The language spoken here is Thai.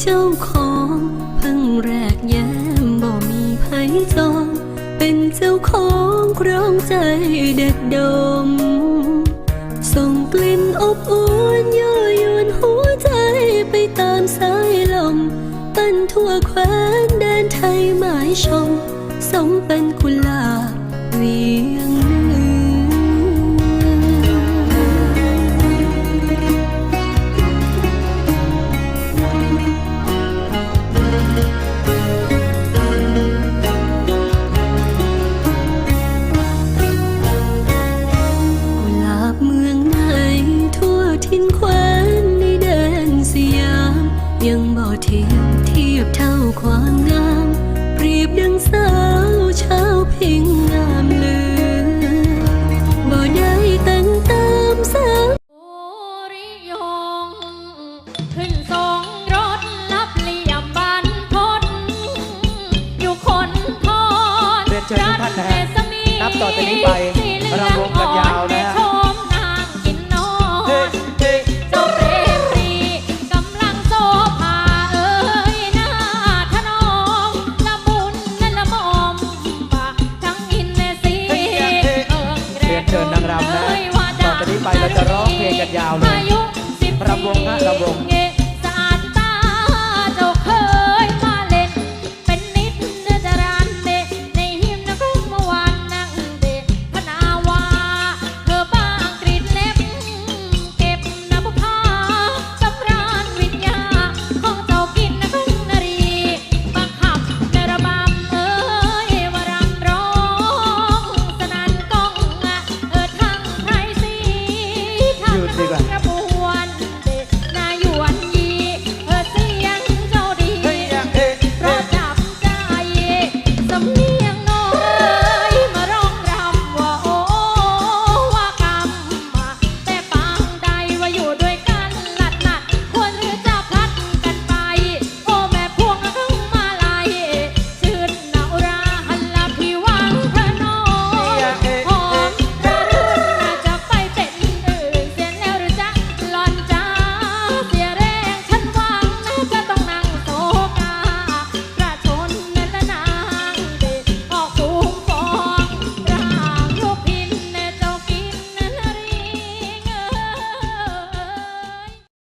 เจ้าของเพิ่งแรกแย้มบ่มีไผจองเป็นเจ้าของครองใจเด็ดดม ส่งกลิ่นอบอวนยั่วยวนหัวใจไปตามสายลมปั้นทั่วแคว้นแดนไทยหมายชมสมเป็นกุหลาบวี เทียมเทียบเท่าความงาม เปรียบดังสาวชาวพิงงามเลือบ่ได้แต่งตามสาวโอริยง ขึ้นทรงรถรับเหลี่ยมบานพดอยู่คนทอนเรียนเชิญทุกท่านนะฮะรัศมีนับต่อจากนี้ไปสีเหลืองรำวงกันยาว อทั้งไพรสีทั้งหยุดดีกว่ากระบ